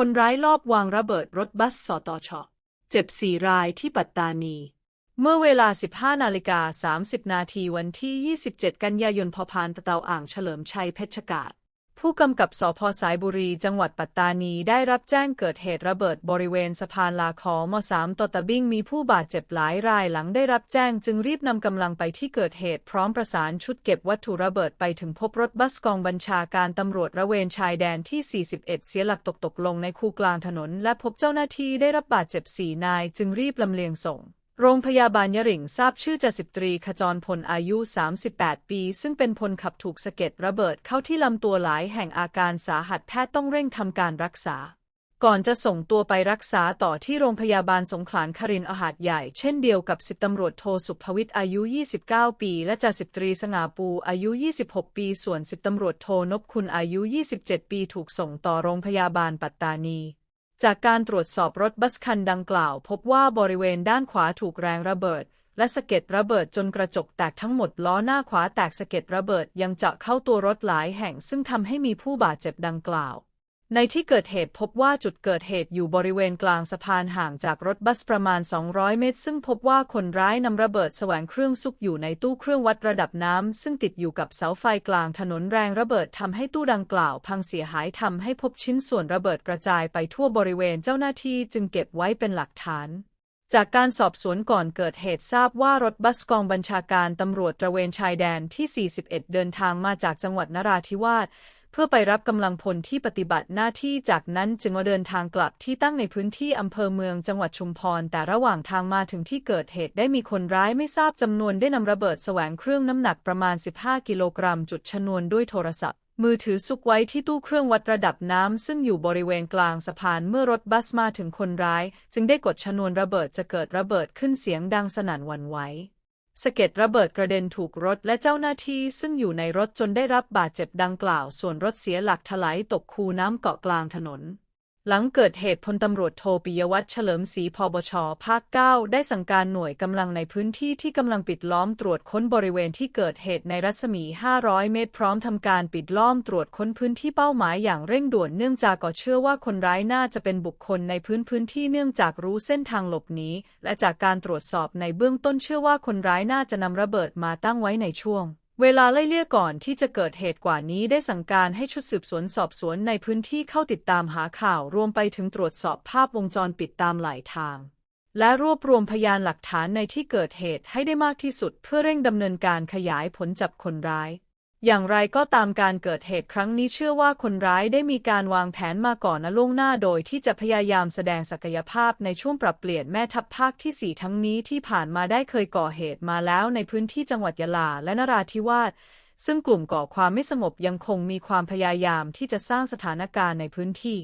คนร้ายลอบวางระเบิดรถบัสสตช เจ็บสี่รายที่ปัตตานี เมื่อเวลา 15 นาฬิกา 30 นาทีวันที่ 27 กันยายนพพานตะเตาอ่างเฉลิมชัยเพชรกาศ ผู้กำกับสพสายบุรี จังหวัดปัตตานีได้รับแจ้งเกิดเหตุระเบิดบริเวณสะพานลาคอม3ตตะบิ้งมีผู้บาดเจ็บหลายรายหลังได้รับแจ้งจึงรีบนำกำลังไปที่เกิดเหตุพร้อมประสานชุดเก็บวัตถุระเบิดไปถึงพบรถบัสกองบัญชาการตำรวจระเวนชายแดนที่ 41 เสียหลักตกตกลงในคูกลางถนน และพบเจ้าหน้าที่ได้รับบาดเจ็บสี่นายจึงรีบลำเลียงส่ง โรงพยาบาลยะหริ่งทราบชื่อจ่าสิบตรีขจรพลอายุ 38 ปี ซึ่งเป็นพลขับถูกสะเก็ดระเบิดเข้าที่ลำตัวหลายแห่งอาการสาหัสแพทย์ต้องเร่งทำการรักษา ก่อนจะส่งตัวไปรักษาต่อที่โรงพยาบาลสงขลานครินทร์อาหารใหญ่ เช่นเดียวกับสิบตำรวจโทสุภวิทย์อายุ 29 ปี และจ่าสิบตรีสง่าปูอายุ 26 ปี ส่วนสิบตำรวจโทนพคุณอายุ 27 ปี ถูกส่งต่อโรงพยาบาลปัตตานี จากการตรวจสอบรถบัสคันดังกล่าว พบว่าบริเวณด้านขวาถูกแรงระเบิด และสะเก็ดระเบิดจนกระจกแตกทั้งหมดล้อหน้าขวาแตกสะเก็ดระเบิดยังเจาะเข้าตัวรถหลายแห่งซึ่งทำให้มีผู้บาดเจ็บดังกล่าว ในที่เกิดเหตุพบว่าจุดเกิดเหตุอยู่บริเวณกลางสะพานห่างจากรถบัสประมาณ 200 เมตร ซึ่งพบว่าคนร้ายนำระเบิดแสวงเครื่องซุกอยู่ในตู้เครื่องวัดระดับน้ำ ซึ่งติดอยู่กับเสาไฟกลางถนนแรงระเบิดทำให้ตู้ดังกล่าว พังเสียหายทำให้พบชิ้นส่วนระเบิดกระจายไปทั่วบริเวณเจ้าหน้าที่จึงเก็บไว้เป็นหลักฐานจากการสอบสวนก่อนเกิดเหตุทราบว่ารถบัสกองบัญชาการตำรวจตระเวนชายแดนที่ 41 เดินทางมาจากจังหวัดนราธิวาส พื่อไปรับกำลังพลที่ปฏิบัติหน้าที่จากนั้นจึงมาเดินทางกลับที่ตั้งในพื้นที่อำเภอเมืองจังหวัดชุมพร แต่ระหว่างทางมาถึงที่เกิดเหตุได้มีคนร้ายไม่ทราบจำนวนได้นำระเบิดแสวงเครื่องน้ำหนักประมาณ 15 กิโลกรัมจุดชนวนด้วยโทรศัพท์ มือถือซุกไว้ที่ตู้เครื่องวัดระดับน้ำซึ่งอยู่บริเวณกลางสะพานเมื่อรถบัสมาถึงคนร้าย จึงได้กดชนวนระเบิดจะเกิดระเบิดขึ้นเสียงดังสนั่นหวั่นไหว สะเก็ดระเบิดกระเด็นถูกรถและเจ้าหน้าที่ซึ่งอยู่ในรถจนได้รับบาดเจ็บดังกล่าว ส่วนรถเสียหลักถลายตกคูน้ำเกาะกลางถนน หลังเกิดเหตุพลตำรวจโทปิยวัฒน์เฉลิมศรีพบช ภาค 9 ได้สั่งการหน่วยกำลังในพื้นที่ที่กำลังปิดล้อมตรวจค้นบริเวณที่เกิดเหตุในรัศมี 500 เมตร พร้อมทำการปิดล้อมตรวจค้นพื้นที่เป้าหมายอย่างเร่งด่วนเนื่องจากก็เชื่อว่าคนร้ายน่าจะเป็นบุคคลในพื้นพื้นที่เนื่องจากรู้เส้นทางหลบหนีและจากการตรวจสอบในเบื้องต้นเชื่อว่าคนร้ายน่าจะนำระเบิดมาตั้งไว้ในช่วง เวลาไล่เลี่ยก่อนที่จะเกิดเหตุกว่านี้ได้สั่งการให้ชุดสืบสวนสอบสวนในพื้นที่เข้าติดตามหาข่าวรวมไปถึงตรวจสอบภาพวงจรปิดตามหลายทาง และรวบรวมพยานหลักฐานในที่เกิดเหตุให้ได้มากที่สุดเพื่อเร่งดำเนินการขยายผลจับคนร้าย อย่างไรก็ตามการเกิดเหตุครั้งนี้เชื่อว่าคนร้ายได้มีการวางแผนมาก่อนนะล่วงหน้าโดยที่จะพยายามแสดงศักยภาพในช่วงปรับเปลี่ยนแม่ทัพภาคที่ 4 ทั้งนี้ที่ผ่านมาได้เคยก่อเหตุมาแล้วในพื้นที่จังหวัดยะลาและนราธิวาสซึ่งกลุ่มก่อความไม่สงบยังคงมีความพยายามที่จะสร้างสถานการณ์ในพื้นที่